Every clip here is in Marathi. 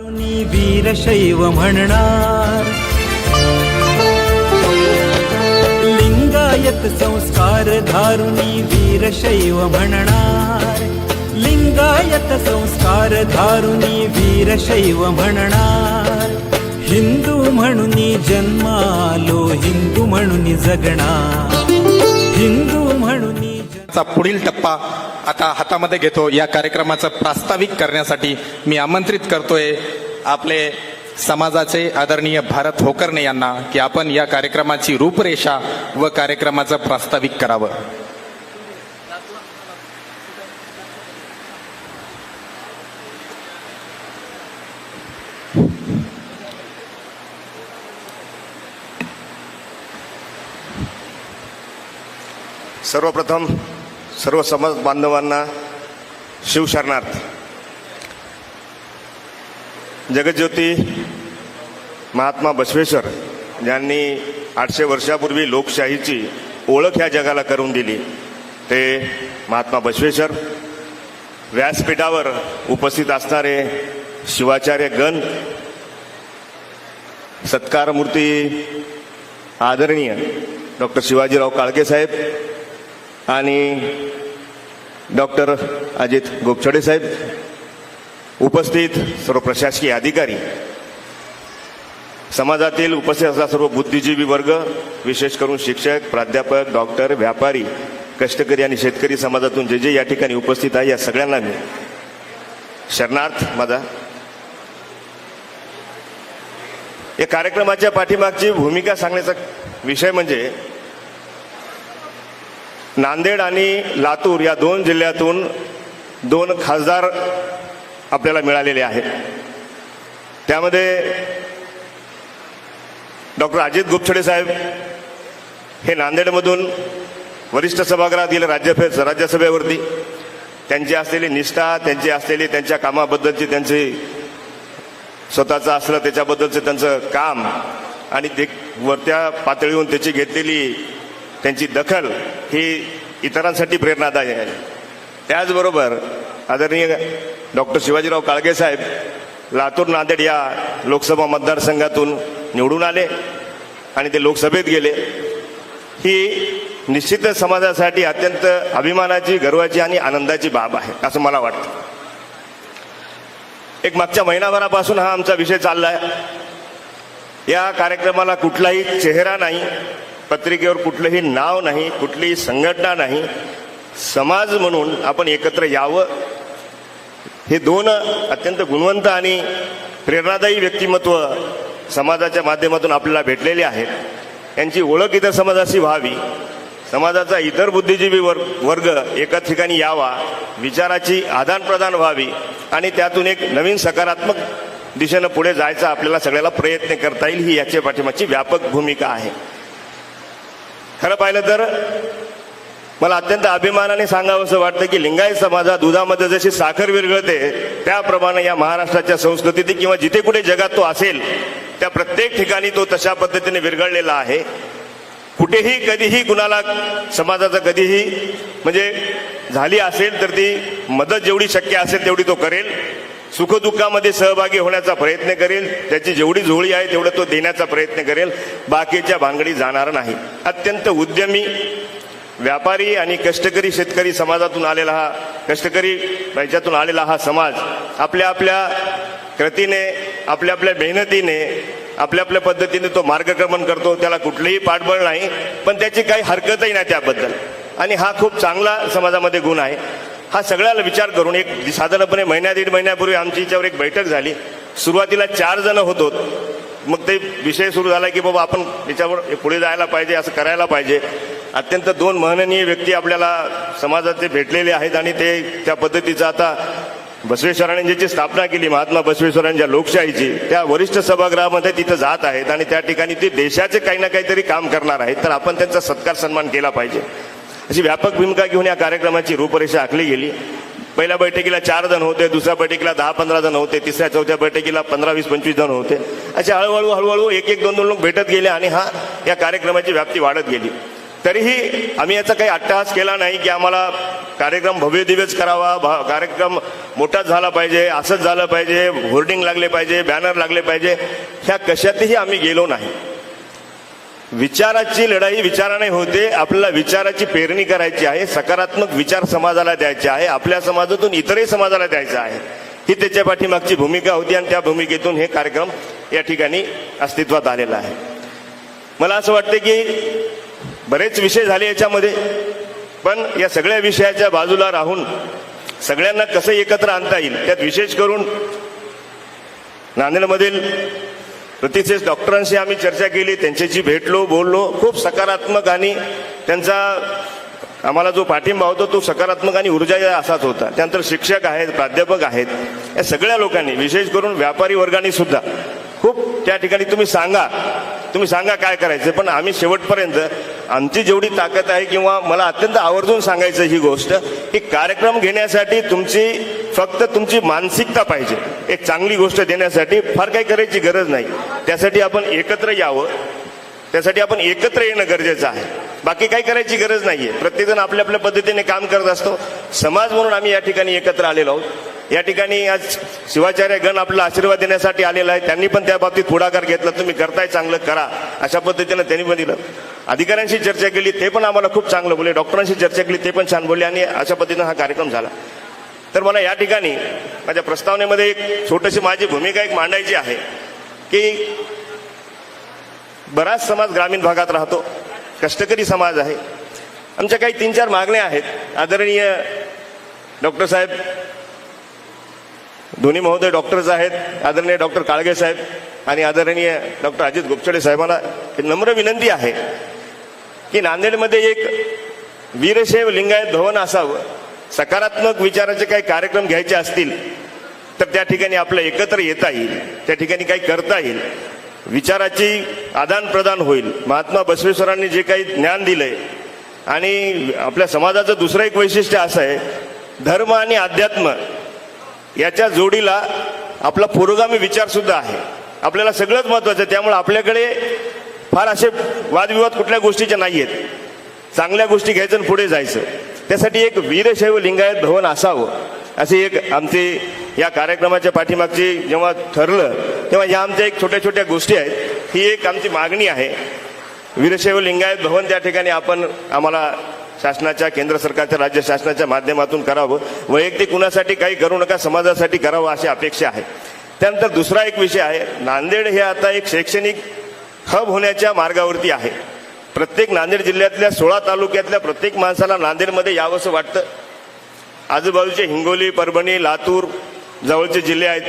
करुणी वीरशैव म्हणणार. लिंगायत संस्कार धारुणी वीरशैव म्हणणार. लिंगायत संस्कार धारुणी वीरशैव म्हणणार. हिंदू म्हणून जन्मालो हिंदू म्हणून जगणार. हिंदू चा पुढील टप्पा आता हातामध्ये घेतो. या कार्यक्रमाचं प्रास्ताविक करण्यासाठी मी आमंत्रित करतोय आपले समाजाचे आदरणीय भारत होकर्णे यांना की आपण या कार्यक्रमाची रूपरेषा व कार्यक्रमाचं प्रास्ताविक करावं. सर्वप्रथम सर्व समाज बांधवांना शिवशरणार्थ. जगज्योती महात्मा बसवेश्वर यांनी आठशे वर्षापूर्वी लोकशाहीची ओळख ह्या जगाला करून दिली. ते महात्मा बसवेश्वर व्यासपीठावर उपस्थित असणारे शिवाचार्य गण सत्कारमूर्ती आदरणीय डॉक्टर शिवाजीराव काळके साहेब आणि डॉक्टर अजित गोपछडे साहेब उपस्थित सर्व प्रशासकीय अधिकारी समाजातील उपस्थित असलेला सर्व बुद्धिजीवी वर्ग विशेष करून शिक्षक प्राध्यापक डॉक्टर व्यापारी कष्टकरी आणि शेतकरी समाजातून जे जे या ठिकाणी उपस्थित आहे या सगळ्यांना मी शरणार्थ माझा या कार्यक्रमाच्या पाठीमागची भूमिका सांगण्याचा विषय म्हणजे नांदेड आणि लातूर या दोन जिल्ह्यातून दोन खासदार आपल्याला मिळालेले आहेत. त्यामध्ये डॉक्टर अजित गुपछडे साहेब हे नांदेडमधून वरिष्ठ सभागृहात गेले राज्यसभे राज्यसभेवरती. त्यांची असलेली निष्ठा त्यांची असलेली त्यांच्या कामाबद्दलची त्यांची स्वतःचं असलं त्याच्याबद्दलचं त्यांचं काम आणि ते वरत्या पातळीहून त्याची घेतलेली त्यांची दखल ही इतरांसाठी प्रेरणादायी आहे. त्याचबरोबर आदरणीय डॉक्टर शिवाजीराव काळगे साहेब लातूर नांदेड या लोकसभा मतदारसंघातून निवडून आले आणि ते लोकसभेत गेले. ही निश्चित समाजासाठी अत्यंत अभिमानाची गर्वाची आणि आनंदाची बाब आहे असं मला वाटतं. एक मागच्या महिनाभरापासून हा आमचा विषय चालला आहे या कार्यक्रमाला कुठलाही चेहरा नाही. पत्रिकेवर कुठलंही नाव नाही कुठलीही संघटना नाही. समाज म्हणून आपण एकत्र यावं. हे दोन अत्यंत गुणवंत आणि प्रेरणादायी व्यक्तिमत्व समाजाच्या माध्यमातून आपल्याला भेटलेले आहेत. यांची ओळख इतर समाजाशी व्हावी. समाजाचा इतर बुद्धिजीवी वर्ग वर्ग एकाच ठिकाणी यावा. विचाराची आदानप्रदान व्हावी. आणि त्यातून एक नवीन सकारात्मक दिशेनं पुढे जायचा आपल्याला सगळ्याला प्रयत्न करता येईल ही याच्या पाठीमागची व्यापक भूमिका आहे. खरं पाहिलं तर मला अत्यंत अभिमानाने सांगावंसं वाटतं की लिंगायत समाजात दुधामध्ये जशी साखर विरघळते त्याप्रमाणे या महाराष्ट्राच्या संस्कृतीत किंवा जिथे कुठे जगात तो असेल त्या प्रत्येक ठिकाणी तो तशा पद्धतीने विरघळलेला आहे. कुठेही कधीही कुणाला समाजाचा कधीही म्हणजे झाली असेल तर ती मदत जेवढी शक्य असेल तेवढी तो करेल. सुखदुःखामध्ये सहभागी होण्याचा प्रयत्न करेल. त्याची जेवढी झोळी आहे तेवढं तो देण्याचा प्रयत्न करेल. बाकीच्या भानगडी जाणार नाही. अत्यंत उद्यमी व्यापारी आणि कष्टकरी शेतकरी समाजातून आलेला हा कष्टकरी याच्यातून आलेला हा समाज आपल्या आपल्या कृतीने आपल्या आपल्या मेहनतीने आपल्या आपल्या पद्धतीने तो मार्गक्रमण करतो. त्याला कुठलंही पाठबळ नाही. पण त्याची काही हरकतही नाही त्याबद्दल. आणि हा खूप चांगला समाजामध्ये गुण आहे. हा सगळ्याला विचार करून एक साधारणपणे महिन्या दीड महिन्यापूर्वी आमची याच्यावर एक बैठक झाली. सुरुवातीला चार जण होतो. मग ते विषय सुरू झाला की बाबा आपण याच्यावर पुढे जायला पाहिजे असं करायला पाहिजे. अत्यंत दोन महननीय व्यक्ती आपल्याला समाजाचे भेटलेले आहेत आणि ते त्या पद्धतीचं आता बसवेश्वरांनी जी स्थापना केली महात्मा बसवेश्वरांच्या लोकशाहीची. त्या वरिष्ठ सभागृहामध्ये तिथं जात आहेत आणि त्या ठिकाणी ते देशाचे काही ना काहीतरी काम करणार आहेत. तर आपण त्यांचा सत्कार सन्मान केला पाहिजे. अशी व्यापक भूमिका घेऊन या कार्यक्रमाची रूपरेषा आखली गेली. पहिल्या बैठकीला चार जण होते दुसऱ्या बैठकीला दहा पंधरा जण होते तिसऱ्या चौथ्या बैठकीला पंधरा वीस पंचवीस जण होते. असे हळूहळू हळूहळू एक एक दोन दोन लोक भेटत गेले आणि हा या कार्यक्रमाची व्याप्ती वाढत गेली. तरीही आम्ही याचा काही अट्टहास केला नाही की आम्हाला कार्यक्रम भव्य दिव्यच करावा भा- कार्यक्रम मोठाच झाला पाहिजे असंच झालं पाहिजे होर्डिंग लागले पाहिजे बॅनर लागले पाहिजे ह्या कशातही आम्ही गेलो नाही. विचाराची लढाई विचाराने होते. आपल्याला विचाराची पेरणी करायची आहे. सकारात्मक विचार समाजाला द्यायचे आहे. आपल्या समाजातून इतरही समाजाला द्यायचं आहे. ही त्याच्या पाठीमागची भूमिका होती आणि त्या भूमिकेतून हे कार्यक्रम या ठिकाणी अस्तित्वात आलेला आहे. मला असं वाटतं की बरेच विषय झाले याच्यामध्ये. पण या सगळ्या विषयाच्या बाजूला राहून सगळ्यांना कसं एकत्र आणता येईल त्यात विशेष करून नांदेडमधील प्रतिष्ठित डॉक्टरांशी आम्ही चर्चा केली त्यांच्याशी भेटलो बोललो. खूप सकारात्मक आणि त्यांचा आम्हाला जो पाठिंबा होता तो सकारात्मक आणि ऊर्जा असाच होता. त्यानंतर शिक्षक आहेत प्राध्यापक आहेत या सगळ्या लोकांनी विशेष करून व्यापारी वर्गाने सुद्धा. खूप त्या ठिकाणी तुम्ही सांगा. तुम्ही सांगा काय करायचं पण आम्ही शेवटपर्यंत आमची जेवढी ताकद आहे किंवा मला अत्यंत आवर्जून सांगायचं ही गोष्ट की कार्यक्रम घेण्यासाठी तुमची फक्त तुमची मानसिकता पाहिजे. एक चांगली गोष्ट देण्यासाठी फार काही करायची गरज नाही. त्यासाठी आपण एकत्र यावं. त्यासाठी आपण एकत्र येणं गरजेचं आहे. बाकी काही करायची गरज नाहीये. प्रत्येकजण आपल्या आपल्या पद्धतीने काम करत असतो. समाज म्हणून आम्ही या ठिकाणी एकत्र आलेलो आहोत. या ठिकाणी आज शिवाचार्य गण आपला आशीर्वाद देण्यासाठी आलेला आहे. त्यांनी पण त्या बाबतीत पुढाकार घेतला. तुम्ही करताय चांगलं करा. अशा पद्धतीनं त्यांनी पण दिलं. अधिकाऱ्यांशी चर्चा केली ते पण आम्हाला खूप चांगलं बोलले. डॉक्टरांशी चर्चा केली ते पण छान बोलले आणि अशा पद्धतीनं हा कार्यक्रम झाला. तर मला या ठिकाणी माझ्या प्रस्तावनेमध्ये एक छोटीशी माझी भूमिका एक मांडायची आहे की बराच समाज ग्रामीण भागात राहतो कष्टकरी समाज आहे. आमच्या काही तीन चार मागण्या आहेत. आदरणीय डॉक्टर साहेब दोन्ही महोदय डॉक्टर्स आहेत आदरणीय डॉक्टर काळगे साहेब आणि आदरणीय डॉक्टर अजित गोपचडे साहेबांना नम्र विनंती आहे की नांदेडमध्ये एक वीरशैव लिंगायत भवन असावं. सकारात्मक विचाराचे काही कार्यक्रम घ्यायचे असतील तर त्या ठिकाणी आपलं एकत्र येता येईल त्या ठिकाणी काही करता येईल. विचाराची आदान प्रदान होईल. महात्मा बसवेश्वरांनी जे काही ज्ञान दिलंय आणि आपल्या समाजाचं दुसरं एक वैशिष्ट्य असं आहे धर्म आणि अध्यात्म याच्या जोडीला आपला पुरोगामी विचार सुद्धा आहे. आपल्याला सगळंच महत्वाचं आहे. त्यामुळे आपल्याकडे फार असे वादविवाद कुठल्या गोष्टीचे नाही आहेत चांगल्या गोष्टी घ्यायचं आणि पुढे जायचं. त्यासाठी एक वीरशैव लिंगायत भवन असावं. असे एक आमचे या कार्यक्रमाच्या पाठीमागची जेव्हा ठरलं तेव्हा या आमच्या एक छोट्या छोट्या गोष्टी आहेत. ही एक आमची मागणी आहे. वीरशैव लिंगायत भवन त्या ठिकाणी आपण आम्हाला शासनाच्या केंद्र सरकारच्या राज्य शासनाच्या माध्यमातून करावं. वैयक्तिक कुणासाठी काही करू नका समाजासाठी करावं अशी अपेक्षा आहे. त्यानंतर दुसरा एक विषय आहे. नांदेड हे आता एक शैक्षणिक हब होण्याच्या मार्गावरती आहे. प्रत्येक नांदेड जिल्ह्यातल्या सोळा तालुक्यातल्या प्रत्येक माणसाला नांदेडमध्ये यावंसं वाटतं. आजूबाजूचे हिंगोली परभणी लातूर जवळचे जिल्हे आहेत.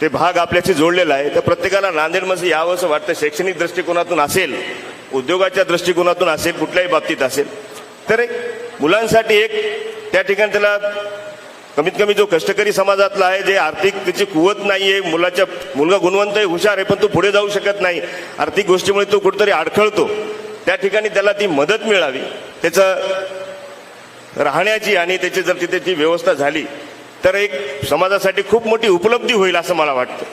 ते भाग आपल्याशी जोडलेला आहे. तर प्रत्येकाला नांदेडमध्ये यावं असं वाटतं. शैक्षणिक दृष्टिकोनातून असेल उद्योगाच्या दृष्टिकोनातून असेल कुठल्याही बाबतीत असेल. तर एक मुलांसाठी एक त्या ठिकाणी त्याला कमीत कमी जो कष्टकरी समाजातला आहे जे आर्थिक त्याची कुवत नाही आहे मुलाच्या मुलगा गुणवंत आहे हुशार आहे पण तो पुढे जाऊ शकत नाही. आर्थिक गोष्टीमुळे तो कुठेतरी अडखळतो. त्या ठिकाणी त्याला ती मदत मिळावी. त्याचं राहण्याची आणि त्याची जर तिथे ती व्यवस्था झाली तर एक समाजासाठी खूप मोठी उपलब्धी होईल असं मला वाटतं.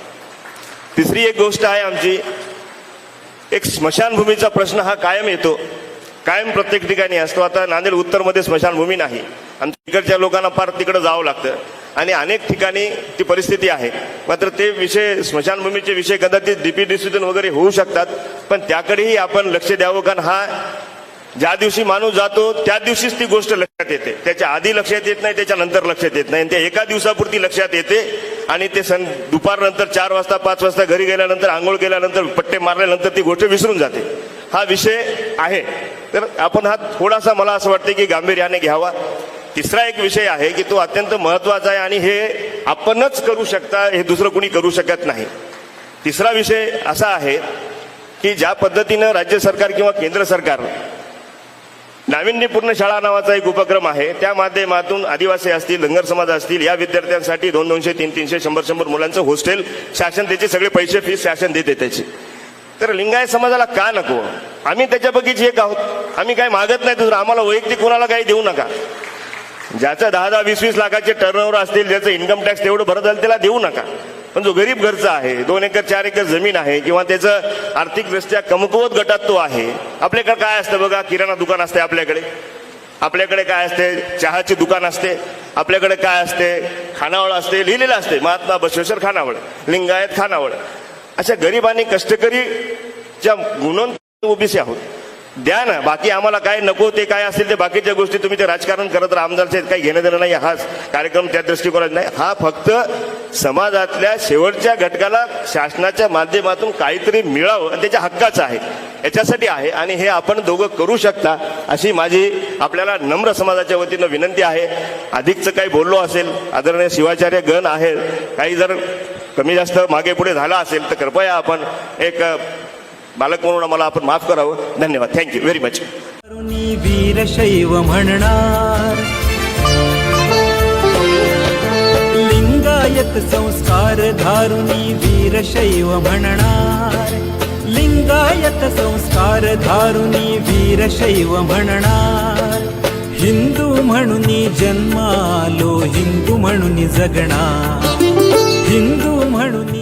तिसरी एक गोष्ट आहे आमची एक स्मशानभूमीचा प्रश्न हा कायम येतो. कायम प्रत्येक ठिकाणी असतो. आता नांदेड उत्तरमध्ये स्मशानभूमी नाही. आणि तिकडच्या लोकांना फार तिकडे जावं लागतं. आणि अनेक ठिकाणी ती परिस्थिती आहे. मात्र ते विषय स्मशानभूमीचे विषय कदाचित डीपी डिसिजन वगैरे होऊ शकतात. पण त्याकडेही आपण लक्ष द्यावं कारण हा ज्या दिवशी माणूस जातो त्या दिवशीच ती गोष्ट लक्षात येते. त्याच्या आधी लक्षात येत नाही त्याच्यानंतर लक्षात येत नाही. आणि त्या एका दिवसापुरती लक्षात येते. आणि ते सण दुपारनंतर चार वाजता पाच वाजता घरी गेल्यानंतर आंघोळ केल्यानंतर पट्टे मारल्यानंतर ती गोष्ट विसरून जाते. हा विषय आहे. तर आपण हा थोडासा मला असं वाटतं की गांभीर्याने घ्यावा. तिसरा एक विषय आहे की तो अत्यंत महत्त्वाचा आहे आणि हे आपणच करू शकता हे दुसरं कोणी करू शकत नाही. तिसरा विषय असा आहे की ज्या पद्धतीनं राज्य सरकार किंवा केंद्र सरकार नाविन्यपूर्ण शाळा नावाचा एक उपक्रम आहे त्या माध्यमातून आदिवासी असतील धनगर समाज असतील या विद्यार्थ्यांसाठी दोन दोनशे तीन तीनशे शंभर शंभर मुलांचं हॉस्टेल शासन त्याचे सगळे पैसे फीस शासन देते त्याची. तर लिंगायत समाजाला का नको? आम्ही त्याच्यापैकीच एक आहोत. आम्ही काय मागत नाही दुसरं. आम्हाला वैयक्तिक कोणाला काही देऊ नका. ज्याचं दहा दहा वीस वीस लाखाचे टर्नओव्हर असतील ज्याचं इन्कम टॅक्स तेवढं भरत जाईल त्याला देऊ नका. पण जो गरीब घरचा आहे दोन एकर चार एकर जमीन आहे किंवा त्याचं आर्थिकदृष्ट्या कमकुवत गटात तो आहे आपल्याकडे काय असतं बघा किराणा दुकान असते आपल्याकडे. आपल्याकडे काय असते? चहाची दुकान असते. आपल्याकडे काय असते? खानावळ असते लिहिलेलं असते. महात्मा बसवेश्वर खानावळ लिंगायत खानावळ. अशा गरीब आणि कष्टकरीच्या गुणवंत ओबीसी आहोत. द्या ना. बाकी आम्हाला काय नको ते काय असेल ते बाकीच्या गोष्टी तुम्ही ते राजकारण करत राहा. आमदारचे काही घेणं देणं नाही. हाच कार्यक्रम त्या दृष्टिकोनात नाही. हा फक्त समाजातल्या शेवटच्या घटकाला शासनाच्या माध्यमातून काहीतरी मिळावं आणि त्याच्या हक्काचं आहे. याच्यासाठी आहे आणि हे आपण दोघं करू शकता अशी माझी आपल्याला नम्र समाजाच्या वतीनं विनंती आहे. अधिकचं काही बोललो असेल आदरणीय शिवाचार्य गण आहे काही जर कमी जास्त मागे पुढे झाला असेल तर कृपया आपण एक बालक म्हणून मला आपण माफ करावं धन्यवाद थँक्यू व्हेरी मच तरुणी वीरशैव म्हणणार लिंगायत संस्कार धारुनी वीरशैव म्हणणार लिंगायत संस्कार धारुनी वीरशैव म्हणणार हिंदू म्हणून जन्मालो हिंदू म्हणून जगणार हिंदू म्हणून